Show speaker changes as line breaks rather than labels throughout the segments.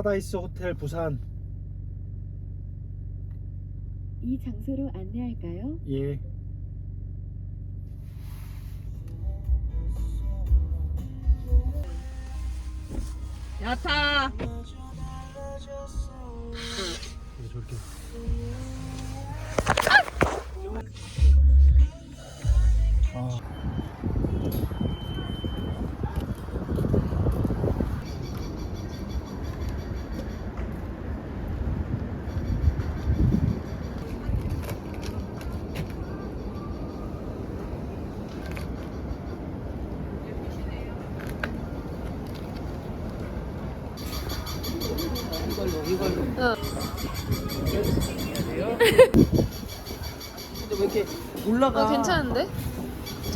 파라다이스 호텔 부산.
이 장소로 안내할까요?
예.
야타.
저렇게.
올라가?
아, 괜찮은데?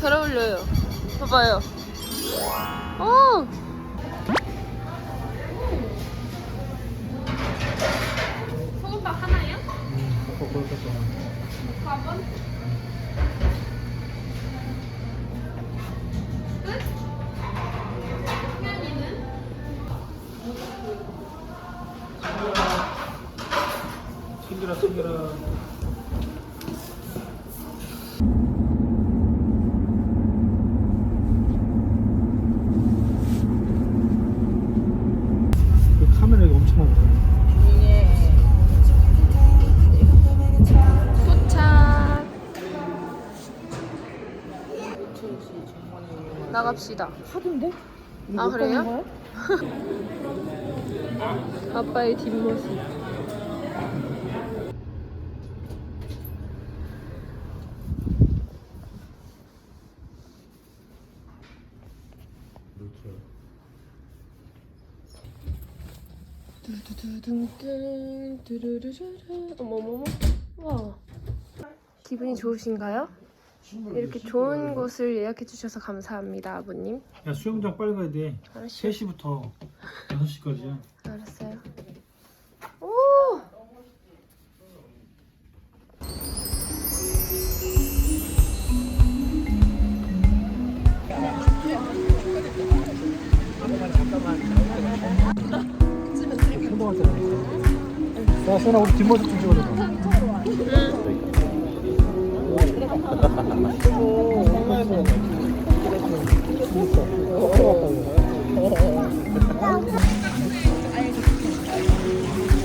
잘 어울려요. 봐봐요. 어! 소금밥 하나요?
어.
밥은? 끝? 현이는?
챙겨라, 챙겨라.
나갑시다.
하던데?
아, 그래요? 아빠의 뒷모습. 두두두둥 두루루루루 어머머머 와 기분이 좋으신가요? 이렇게 좋은 곳을 예약해 주셔서 감사합니다 아버님.
야, 수영장 빨리 가야 돼.
알았어요
3시부터 6시까지야.
알았어요. 오!
야, 선아, 우리 뒷모습 좀 찍어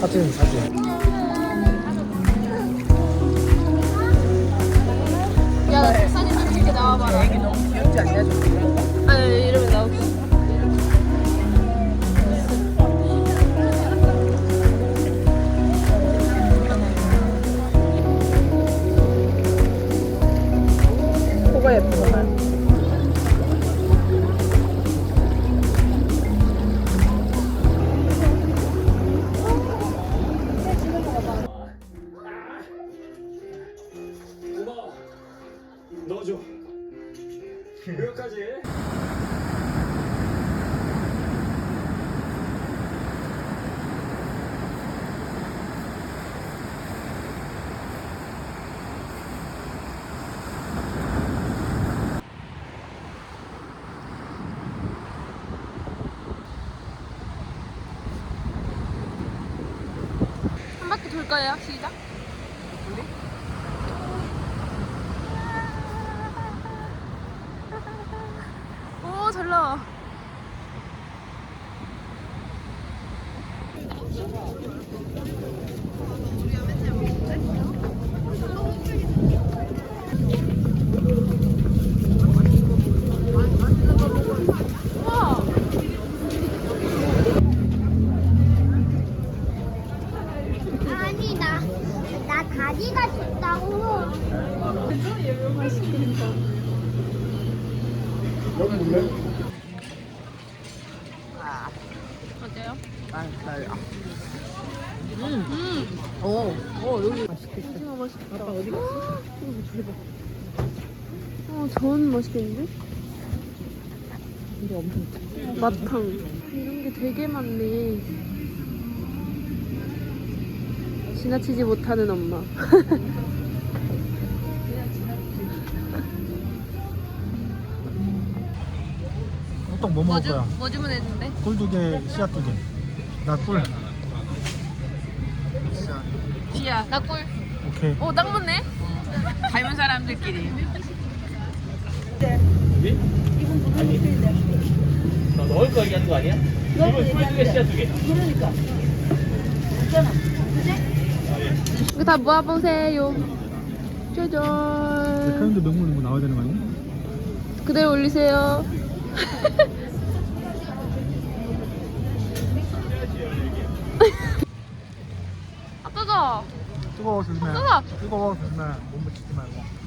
사진, 사진.
야, 나 사진 좀 찍게 나와봐라.
애기 너무 귀엽지 않냐? 저거?
아니, 한 바퀴 돌까요? 시작. 오, 잘 나와. 우와.
아니 나, 나 다리가 춥다고
여기 볼래?
어때요?
아, 나,
음.
어, 어, 여기 맛있겠다.
오징어 맛있다.
아빠 어디 갔어?
어, 전 맛있겠는데?
근데 엄청
마탕. 이런 게 되게 많네. 지나치지 못하는 엄마.
호떡 뭐 먹을 거야?
뭐 주문했는데?
꿀 두 개, 씨앗 두 개. 나 꿀.
시야.
나 꿀.
오케이.
오, 딱 맞네.
닮은 사람들끼리.
너 넣을 거 얘기하는 거 아니야? 이거 꿀두개 씨앗 두 개.
이거 다 모아보세요. 짜잔.
카운트 명물이 뭐 나와야 되는 거 아니야?
그대로 올리세요. 아, 뜨거.
뜨거워 조심해.
뜨거.
뜨거워 조심해. 못 묻히지 말고.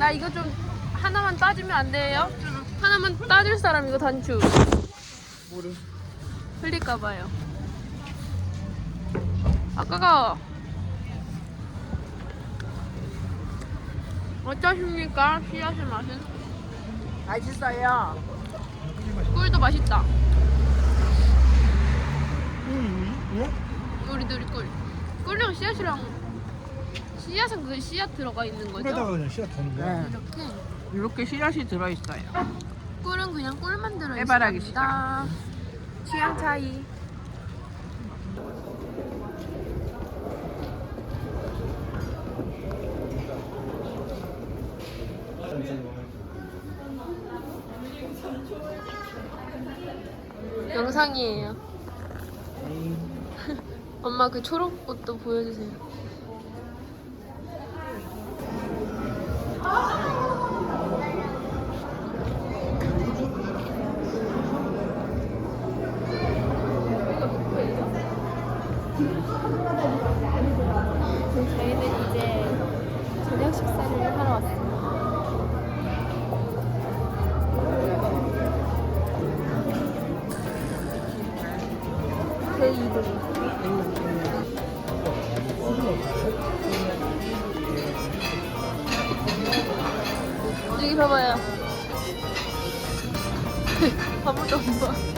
나 이거 좀 하나만 따주면 안 돼요? 하나만 따줄 사람 이거 단추.
뭐를?
흘릴까 봐요. 아까가 어떠십니까? 씨앗의 맛은?
맛있어요.
꿀도 맛있다. 우리 꿀. 꿀이랑 씨앗이랑 씨앗은 그 씨앗 들어가 있는 거죠?
꿀에다가 그냥 씨앗 되는 거야.
네.
이렇게
이렇게 씨앗이 들어있어요.
꿀은 그냥 꿀만 들어
해바라기
있습니다. 취향 차이. 영상이에요. 엄마 그 초록 꽃도 보여주세요. 저희는 이제 저녁 식사를 하러 왔습니다. 여기 봐봐요. 안 봐.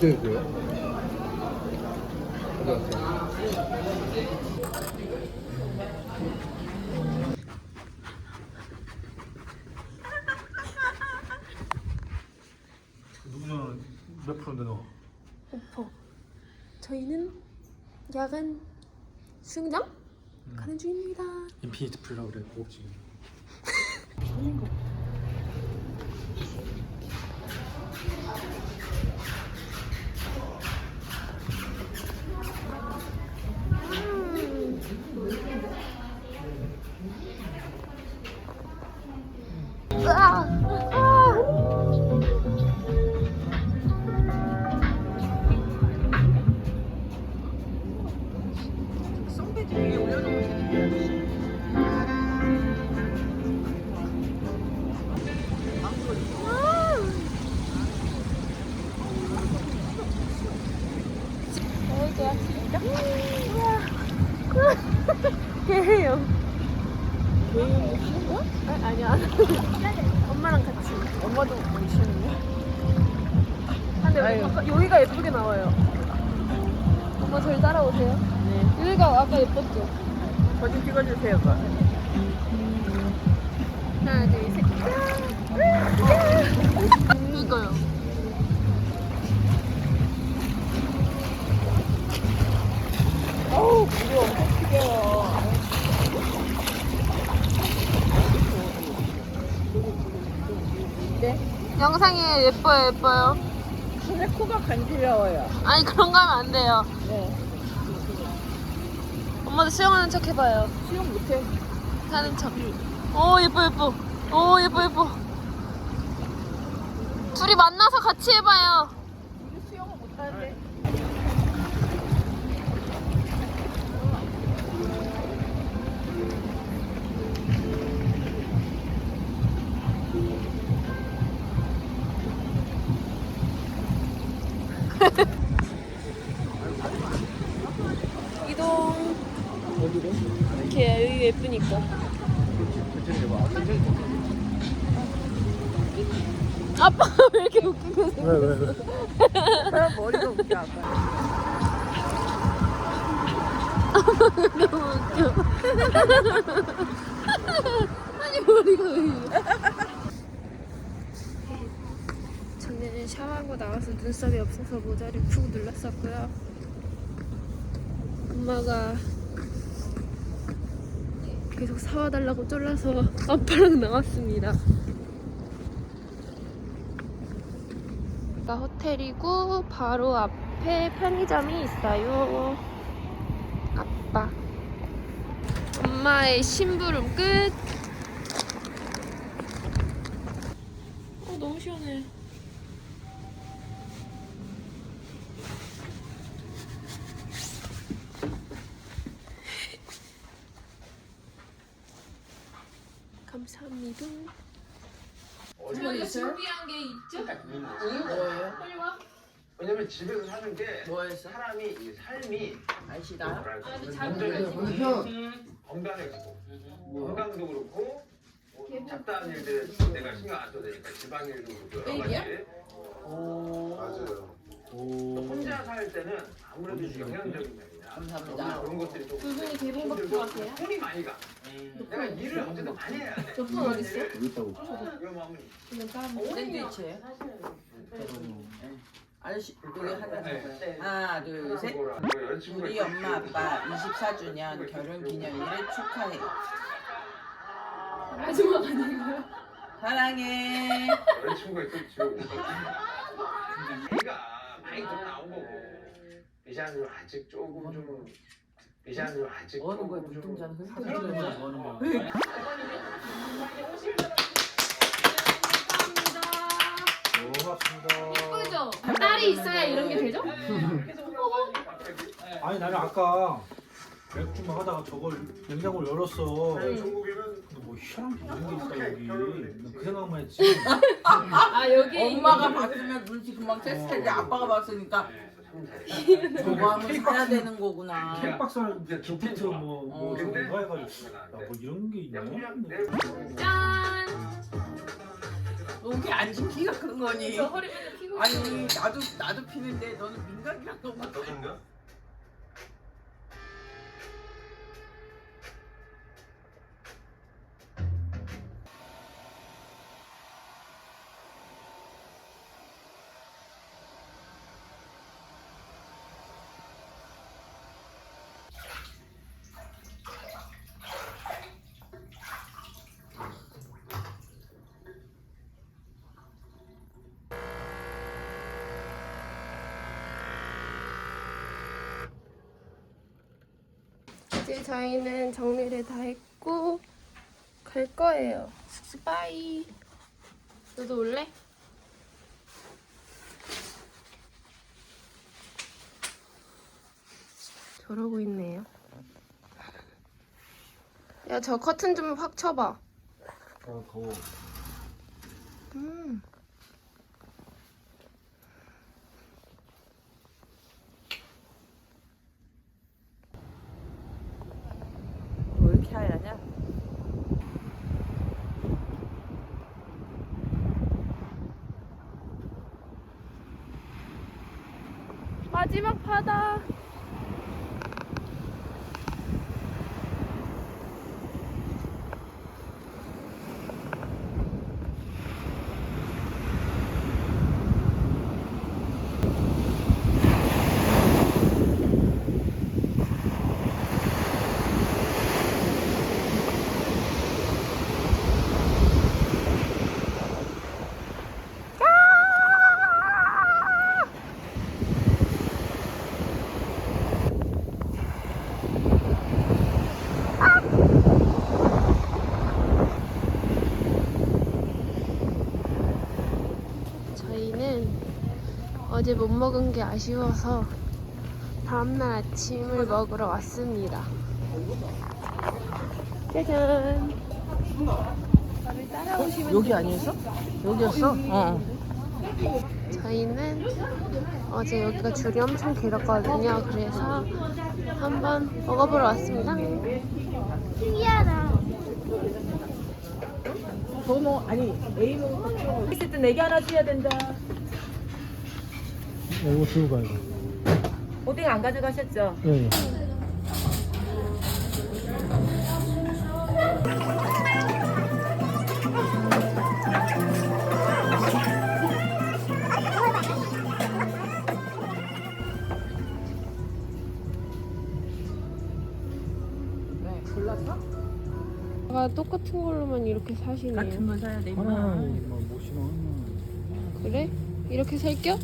갔어요? 누구는 몇 프로인데 너?
오퍼. 저희는 야간 수영장 가는 중입니다.
인피니트 풀이라고 그래 고급지
으 영상에 예뻐요, 예뻐요.
손에 코가 간지러워요.
아니 그런 거 하면 안 돼요.
네.
엄마도 수영하는 척 해봐요.
수영 못해.
하는 척. 오 예뻐 예뻐. 오 예뻐 예뻐. 둘이 만나서 같이 해봐요. 아빠가 왜 이렇게 웃기고
왜, 왜, 왜?
사람 머리가 웃겨 아빠.
너무 웃겨. 아니 머리가 왜 이래? 저는 샤워하고 나와서 눈썹이 없어서 모자를 푹 눌렀었고요. 엄마가 계속 사와달라고 쫄라서 아빠랑 나왔습니다. 호텔이고 바로 앞에 편의점이 있어요. 아빠. 엄마의 심부름 끝. 어, 너무 시원해. 감사합니다.
어디
준비한 게 있죠?
뭐예요?
왜냐면 집에서 사는
게뭐 했어?
사람이 이 삶이
날씨다.
뭐랄까 굉장히
잘
건강해지고 건강도 그렇고 뭐 잡다한 일들 내가 신경 안 써도 되니까 집안일도 그렇고 여러 가지. 맞아요. 혼자 살 때는 아무래도 영양적인 면이나
감사합니다.
그런 것들이
좀두 분이 개봉 같은 거 하세요?
손이 많이 가 내가 일을 어쨌든 많이 해야 돼
저폰 어디 있어요?
여기 있다고 이러면
그냥 까먹
샌드위치에 아저씨 여기 하나
네.
하나 둘 셋. 우리 엄마 아빠 24주년 결혼 기념일을 축하해.
마지막 아닌가요?
사랑해.
여자친구가 있었죠 애가 많이 좀 나온 거고 비샤는 아직 조금 좀 아직
뭐 하는 거야?
조금 좀
눈동자는 흙
사랑하는
뭐
거야.
하는 거야?
고맙습니다.
예쁘죠? 딸이 있어야 이런 게 되죠?
아니, 나는 아까 맥주만 하다가 저걸 냉장고를 열었어. 근데 뭐 희한한 게 있는 게 있다, 여기. 난그 생각만 했지.
아 여기
엄마가 봤으면 눈치 금방 챘을 텐데 아빠가 봤으니까 저거 하면 사야 되는 거구나.
캔박스 하는데 기프트 뭐, 뭐,
어.
저런 거 해가지고. 야, 뭐 이런 게 있냐?
짠.
너게 안 지키가 큰 거니?
저 허리 맨날 피고
아니 나도 나도 피는데 너는 민간이랑 너무
너인가?
이제 저희는 정리를 다 했고 갈 거예요. 숙소 빠이. 너도 올래? 저러고 있네요. 야, 저 커튼 좀 확 쳐봐.
아, 더워.
음.
왜 이렇게 하얗냐?
바다. 저희는 어제 못 먹은 게 아쉬워서 다음날 아침을 먹으러 왔습니다. 짜잔.
여기 아니었어? 여기였어? 어.
저희는 어제 여기가 줄이 엄청 길었거든요. 그래서 한번 먹어보러 왔습니다.
신기하다.
저뭐 아니 A는 있을 때 내기 하나 줘야 된다.
이거 들고 가야 돼.
오뎅 안 가져가셨죠?
네.
네, 골랐어?
아, 똑같은 걸로만 이렇게 사시네요.
같은 거 사야 돼.
하나는 뭐 싫어.
그래? 이렇게 살겨?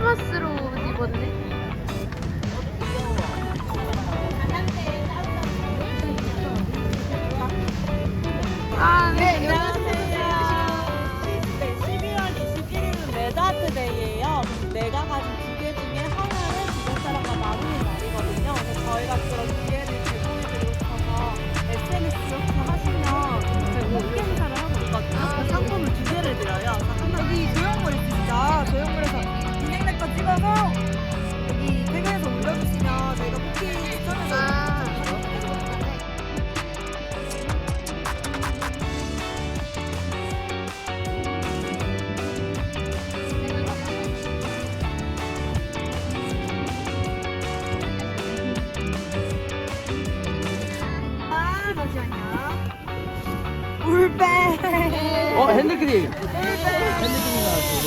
뭐야, 크리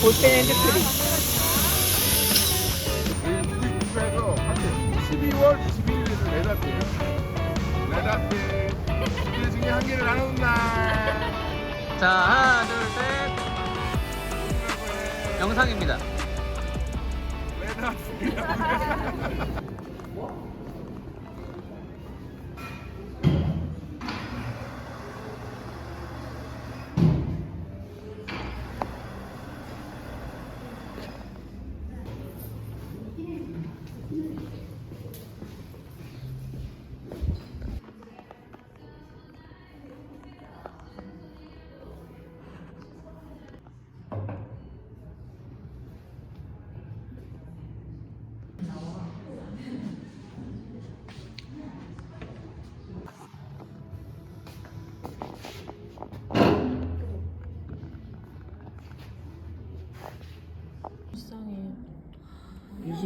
볼펜 핸드크림.
12월 22일에서 레다페 레다페 그 중에 한 개를 나누는 날
자 하나 둘 셋. 영상입니다.
레다페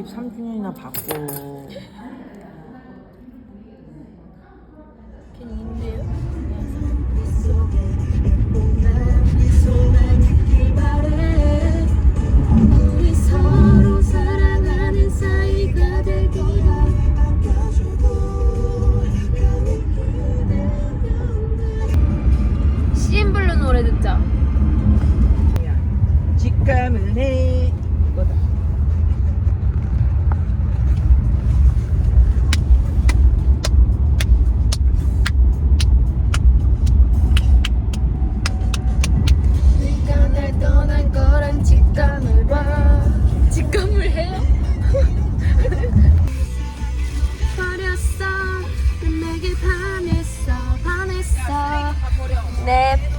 23주년이나 받고.
Name.